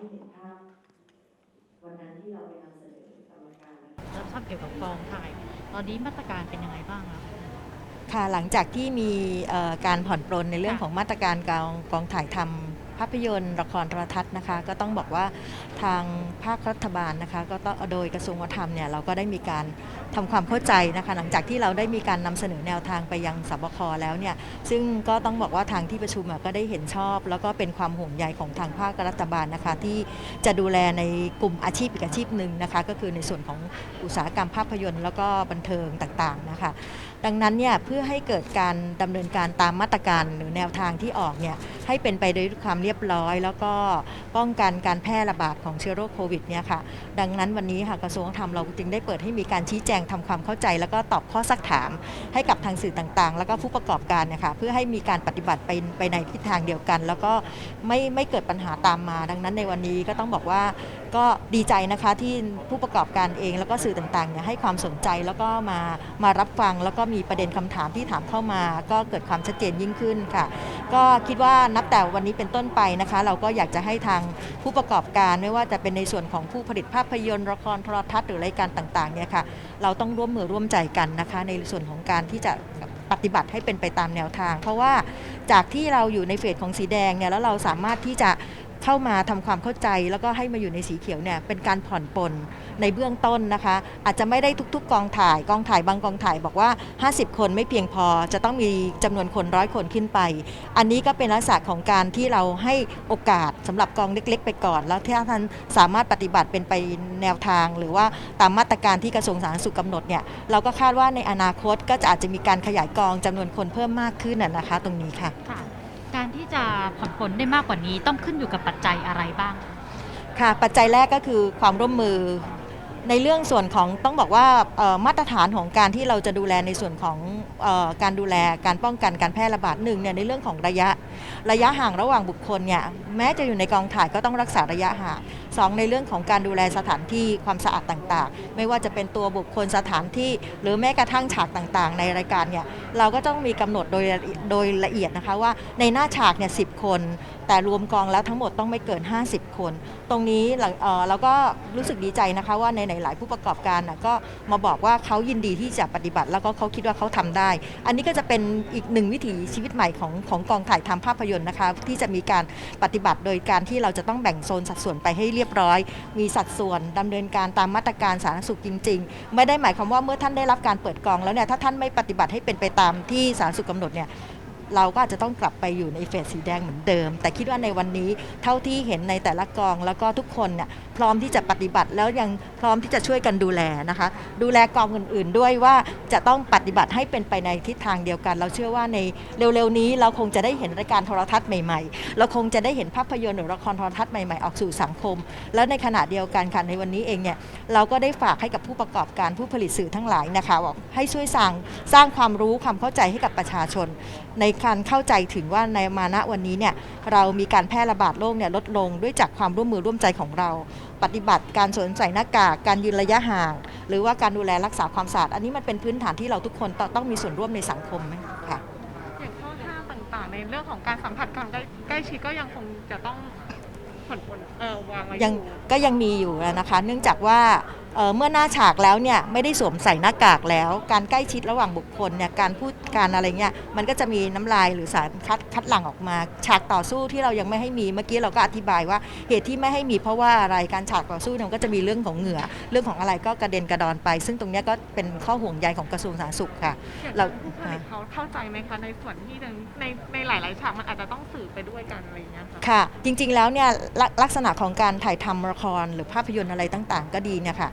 ให้เห็นภาพวันนั้นที่เราไปนำเสนอกรรมการนะคะแล้วทราบเกี่ยวกับกองถ่าย ตอนนี้มาตรการเป็นยังไงบ้างคะ ค่ะหลังจากที่มีเอ่อการผ่อนปลนในเรื่องค่ะ ของมาตรการกองกองถ่ายทำ ภาพยนตร์ ละครโทรทัศน์นะคะ ก็ต้องบอกว่าทางภาครัฐบาลนะคะ ก็ต้องโดยกระทรวงวัฒนธรรมเนี่ยเราก็ได้มีการทำความเข้าใจนะคะ หลังจากที่เราได้มีการนำเสนอแนวทางไปยังสบคแล้วเนี่ย ซึ่งก็ต้องบอกว่าทางที่ประชุมก็ได้เห็นชอบ แล้วก็เป็นความห่วงใยของทางภาครัฐบาลนะคะ ที่จะดูแลในกลุ่มอาชีพอีกอาชีพหนึ่งนะคะ ก็คือในส่วนของอุตสาหกรรมภาพยนตร์ แล้วก็บันเทิงต่างๆนะคะดังนั้นเนี่ยเพื่อให้เกิดการดำเนินการตามมาตรการหรือแนวทางที่ออกเนี่ย ให้เป็นไปด้วยความเรียบร้อย แล้วก็ป้องกันการแพร่ระบาดของเชื้อโรคโควิดเนี่ยค่ะดังนั้นวันนี้ค่ะกระทรวงธรรมเราจึงได้เปิดให้มีการชี้แจงทำความเข้าใจ แล้วก็ตอบข้อซักถาม ให้กับทางสื่อต่างๆ แล้วก็ผู้ประกอบการนะคะเพื่อให้มีการปฏิบัติไปไปในทิศทางเดียวกัน แล้วก็ไม่ไม่เกิดปัญหาตามมา ดังนั้นในวันนี้ก็ต้องบอกว่า ก็ดีใจนะคะที่ผู้ประกอบการเองแล้วก็สื่อต่างๆเนี่ยให้ความสนใจแล้วก็มามารับฟัง แล้วก็มีประเด็นคำถามที่ถามเข้ามา ก็เกิดความชัดเจนยิ่งขึ้นค่ะ ก็คิดว่านับแต่วันนี้เป็นต้นไปนะคะ เราก็อยากจะให้ทางผู้ประกอบการไม่ว่าจะเป็นในส่วนของผู้ผลิตภาพยนตร์ละครโทรทัศน์หรือรายการต่างๆเนี่ยค่ะเราต้องร่วมมือร่วมใจกันนะคะ ในส่วนของการที่จะปฏิบัติให้เป็นไปตามแนวทาง เพราะว่าจากที่เราอยู่ในเฟสของสีแดงเนี่ยแล้วเราสามารถที่จะ เข้ามาทำความเข้าใจแล้วก็ให้มาอยู่ในสีเขียวเนี่ยเป็นการผ่อนปลนในเบื้องต้นนะคะ อาจจะไม่ได้ทุก ๆ กองถ่ายกองถ่ายบางกองถ่ายบอกว่า 50 คนไม่เพียงพอจะต้องมีจำนวนคนร้อยคนขึ้นไป อันนี้ก็เป็นลักษณะของการที่เราให้โอกาสสำหรับกองเล็ก ๆ ไปก่อน แล้วถ้าท่านสามารถปฏิบัติเป็นไปแนวทาง หรือว่าตามมาตรการที่กระทรวงสาธารณสุขกำหนดเนี่ยเราก็คาดว่าในอนาคตก็จะอาจจะมีการขยายกองจำนวนคนเพิ่มมากขึ้นนะคะ ตรงนี้ค่ะ การที่จะผ่อนปลนได้มากกว่านี้ต้องขึ้นอยู่กับปัจจัยอะไรบ้าง ค่ะปัจจัยแรกก็คือความร่วมมือในเรื่องส่วนของต้องบอกว่ามาตรฐานของการที่เราจะดูแลในส่วนของออการดูแลการป้องกันการแพร่ระบาดหนึ่งเนี่ยในเรื่องของระยะ ระยะห่างระหว่างบุคคลเนี่ยแม้จะอยู่ในกองถ่ายก็ต้องรักษาระยะห่างสองในเรื่องของการดูแลสถานที่ความสะอาดต่างๆ ไม่ว่าจะเป็นตัวบุคคลสถานที่ หรือแม้กระทั่งฉากต่างๆ ในรายการเนี่ยเราก็ต้องมีกำหนดโดยโดยละเอียดนะคะว่าในหน้าฉากเนี่ยสิคนแต่รวมกองแล้วทั้งหมดต้องไม่เกิน 50 คน ตรงนี้หลังเราก็รู้สึกดีใจนะคะว่าในหลายๆผู้ประกอบการก็มาบอกว่าเขายินดีที่จะปฏิบัติ แล้วก็เขาคิดว่าเขาทำได้ อันนี้ก็จะเป็นอีกหนึ่งวิถีชีวิตใหม่ของของกองถ่ายทำภาพพยนตร์นะคะ ที่จะมีการปฏิบัติโดยการที่เราจะต้องแบ่งโซนสัดส่วนไปให้เรียบร้อย มีสัดส่วนดำเนินการตามมาตรการสาธารณสุขจริง ๆ ไม่ได้หมายความว่าเมื่อท่านได้รับการเปิดกองแล้วเนี่ยถ้าท่านไม่ปฏิบัติให้เป็นไปตามที่สาธารณสุขกำหนดเนี่ย เราก็อาจจะต้องกลับไปอยู่ในเฟสสีแดงเหมือนเดิม แต่คิดว่าในวันนี้เท่าที่เห็นในแต่ละกองแล้วก็ทุกคนเนี่ยพร้อมที่จะปฏิบัติแล้วยังพร้อมที่จะช่วยกันดูแลนะคะ ดูแลกองอื่น ๆ ด้วยว่าจะต้องปฏิบัติให้เป็นไปในทิศทางเดียวกัน เราเชื่อว่าในเร็วๆนี้ เราคงจะได้เห็นรายการโทรทัศน์ใหม่ๆ เราคงจะได้เห็นภาพยนตร์หรือละครโทรทัศน์ใหม่ๆออกสู่สังคม แล้วในขณะเดียวกันค่ะในวันนี้เองเนี่ยเราก็ได้ฝากให้กับผู้ประกอบการผู้ผลิตสื่อทั้งหลายนะคะบอกให้ช่วยสร้างสร้างความรู้ความเข้าใจให้กับประชาชน ในการเข้าใจถึงว่าในมาณวันนี้เนี่ยเรามีการแพร่ระบาดโรคเนี่ยลดลงด้วยจากความร่วมมือร่วมใจของเรา ปฏิบัติการสวมใส่หน้ากากการยืนระยะห่าง หรือว่าการดูแลรักษาความสะอาด อันนี้มันเป็นพื้นฐานที่เราทุกคนต้องต้องมีส่วนร่วมในสังคมไหมค่ะอย่างข้อห้ามต่างๆ ในเรื่องของการสัมผัสกันใกล้ใกล้ชิดก็ยังคงจะต้องผ่อนปลนเออวางไว้อยังยู่ก็ยังมีอยู่นะคะ เนื่องจากว่า เอ่อเมื่อหน้าฉากแล้วเนี่ยไม่ได้สวมใส่หน้ากากแล้ว การใกล้ชิดระหว่างบุคคลเนี่ยการพูดการอะไรเงี้ยมันก็จะมีน้ำลายหรือสารคัดคัดหลั่งออกมา ฉากต่อสู้ที่เรายังไม่ให้มีเมื่อกี้เราก็อธิบายว่าเหตุที่ไม่ให้มีเพราะว่าอะไรการฉากต่อสู้เนี่ยมันก็จะมีเรื่องของเหงื่อ เรื่องของอะไรก็กระเด็นกระดอนไป ซึ่งตรงเนี้ยก็เป็นข้อห่วงใยของกระทรวงสาธารณสุขค่ะอย่างเราผู้ผลิตเขาเข้าใจไหมคะในส่วนที่ในในในหลาย ๆ ฉากมันอาจจะต้องสื่อไปด้วยกันอะไรอย่างเงี้ยค่ะค่ะจริง ๆ แล้วเนี่ยลกลักษณะของการถ่ายทำละครหรือภาพยนตร์อะไรต่าง ๆ ก็ดีเนี่ยค่ะ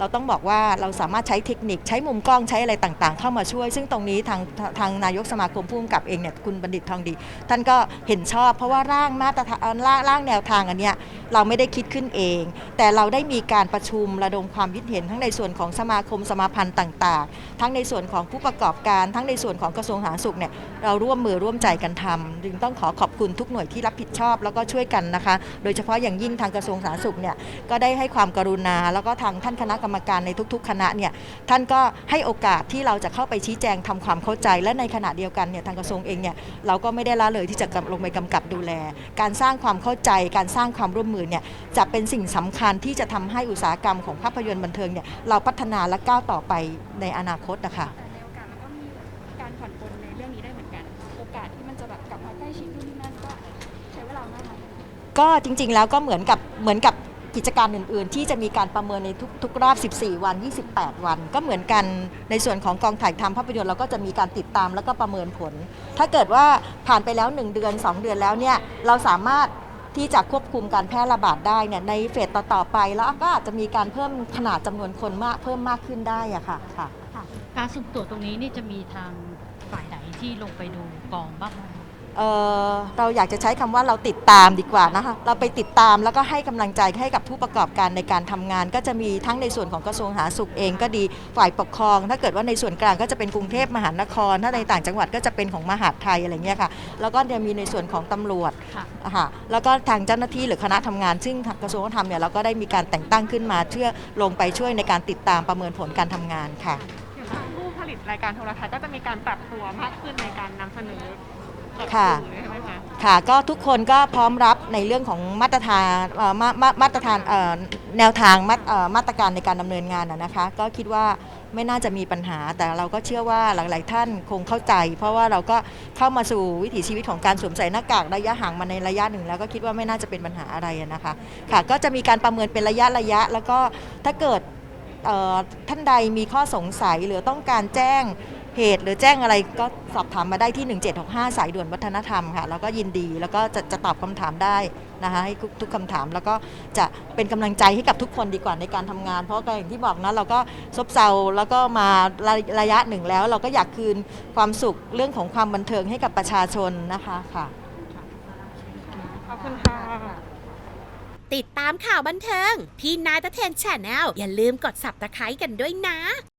เราต้องบอกว่าเราสามารถใช้เทคนิคใช้มุมกล้องใช้อะไรต่างๆ เข้ามาช่วย ซึ่งตรงนี้ทางทางนายกสมาคมผู้กำกับเองเนี่ยคุณบัณฑิตทองดี ท่านก็เห็นชอบ เพราะว่าร่างมาตรฐานร่างร่างแนวทางอันเนี้ยเราไม่ได้คิดขึ้นเอง แต่เราได้มีการประชุมระดมความคิดเห็นทั้งในส่วนของสมาคมสมาพันธ์ต่างๆ ทั้งในส่วนของผู้ประกอบการ ทั้งในส่วนของกระทรวงสาธารณสุขเนี่ยเราร่วมมือร่วมใจกันทำจึงต้องขอขอบคุณทุกหน่วยที่รับผิดชอบแล้วก็ช่วยกันนะคะ โดยเฉพาะอย่างยิ่งทางกระทรวงสาธารณสุขเนี่ยก็ได้ให้ความกรุณาแล้วก็ทางท่านคณะกรรมการในทุก ๆ คณะเนี่ยท่านก็ให้โอกาสที่เราจะเข้าไปชี้แจงทำความเข้าใจ และในขณะเดียวกันเนี่ยทางกระทรวงเองเนี่ยเราก็ไม่ได้ละเลยที่จะลงไปกำกับดูแล การสร้างความเข้าใจ การสร้างความร่วมมืออื่นเนี่ยจะเป็นสิ่งสำคัญที่จะทำให้อุตสาหกรรมของภาพยนตร์บันเทิงเนี่ยเราพัฒนาและก้าวต่อไปในอนาคตนะคะแต่ในโอกาสมันก็มีการผ่อนปลนในเรื่องนี้ได้เหมือนกัน โอกาสที่มันจะแบบกลับมาใกล้ชิดนู่นนี่นั่นก็ใช้เวลามากไหมก็จริงๆแล้วก็เหมือนกับเหมือนกับ กิจการอื่น ๆ ที่จะมีการประเมินในทุกทุกรอบ 14 วัน 28 วัน ก็เหมือนกันในส่วนของกองถ่ายทำภาพยนตร์เราก็จะมีการติดตามแล้วก็ประเมินผล ถ้าเกิดว่าผ่านไปแล้ว 1 เดือน 2 เดือนแล้วเนี่ยเราสามารถที่จะควบคุมการแพร่ระบาดได้เนี่ยในเฟสต่อๆไป แล้วก็อาจจะมีการเพิ่มขนาดจำนวนคนมากเพิ่มมากขึ้นได้อะค่ะค่ะ การสุ่มตรวจตรงนี้นี่จะมีทางฝ่ายไหนที่ลงไปดูกองบ้างไหม เอ่อเราอยากจะใช้คำว่าเราติดตามดีกว่านะคะเราไปติดตามแล้วก็ให้กำลังใจให้กับผู้ประกอบการในการทำงาน ก็จะมีทั้งในส่วนของกระทรวงสาธารณสุขเองก็ดีฝ่ายปกครอง ถ้าเกิดว่าในส่วนกลางก็จะเป็นกรุงเทพมหานคร ถ้าในต่างจังหวัดก็จะเป็นของมหาดไทยอะไรเงี้ยค่ะแล้วก็จะมีในส่วนของตำรวจค่ะอะค่ะแล้วก็ทางเจ้าหน้าที่หรือคณะทำงาน ซึ่งทางกระทรวงวัฒนธรรมเนี่ยเราก็ได้มีการแต่งตั้งขึ้นมาเพื่อลงไปช่วยในการติดตามประเมินผลการทำงานค่ะอย่างทางผู้ผลิตรายการโทรทัศน์ก็จะมีการปรับตัวมากขึ้นในการนำเสนอ กับค่ะสื่อใช่ไหมคะ ค่ะก็ทุกคนก็พร้อมรับในเรื่องของมาตรฐานเอ่อมามามาตรฐานเอ่อแนวทางมาเอ่อมาตรการในการดำเนินงานนะนะคะ ก็คิดว่าไม่น่าจะมีปัญหา แต่เราก็เชื่อว่าหลาย ๆ ท่านคงเข้าใจ เพราะว่าเราก็เข้ามาสู่วิถีชีวิตของการสวมใส่หน้ากากระยะห่างมาในระยะหนึ่งแล้วก็คิดว่าไม่น่าจะเป็นปัญหาอะไรอะนะคะค่ะก็จะมีการประเมินเป็นระยะระยะ แล้วก็ถ้าเกิด เอ่อท่านใดมีข้อสงสัยหรือต้องการแจ้ง เหตุหรือแจ้งอะไรก็สอบถามมาได้ที่ 1765 สายด่วนวัฒนธรรมค่ะ แล้วก็ยินดีแล้วก็จะจะตอบคำถามได้นะคะให้ทุกทุกคำถามแล้วก็จะเป็นกำลังใจให้กับทุกคนดีกว่าในการทำงาน เพราะก็อย่างที่บอกนะเราก็ซบเซาแล้วก็มาระระยะหนึ่งแล้ว เราก็อยากคืนความสุขเรื่องของความบันเทิงให้กับประชาชนนะคะค่ะ ขอบคุณค่ะ ติดตามข่าวบันเทิง ที่นายตะเทนแชนแนลอย่าลืมกด subscribe กันด้วยนะ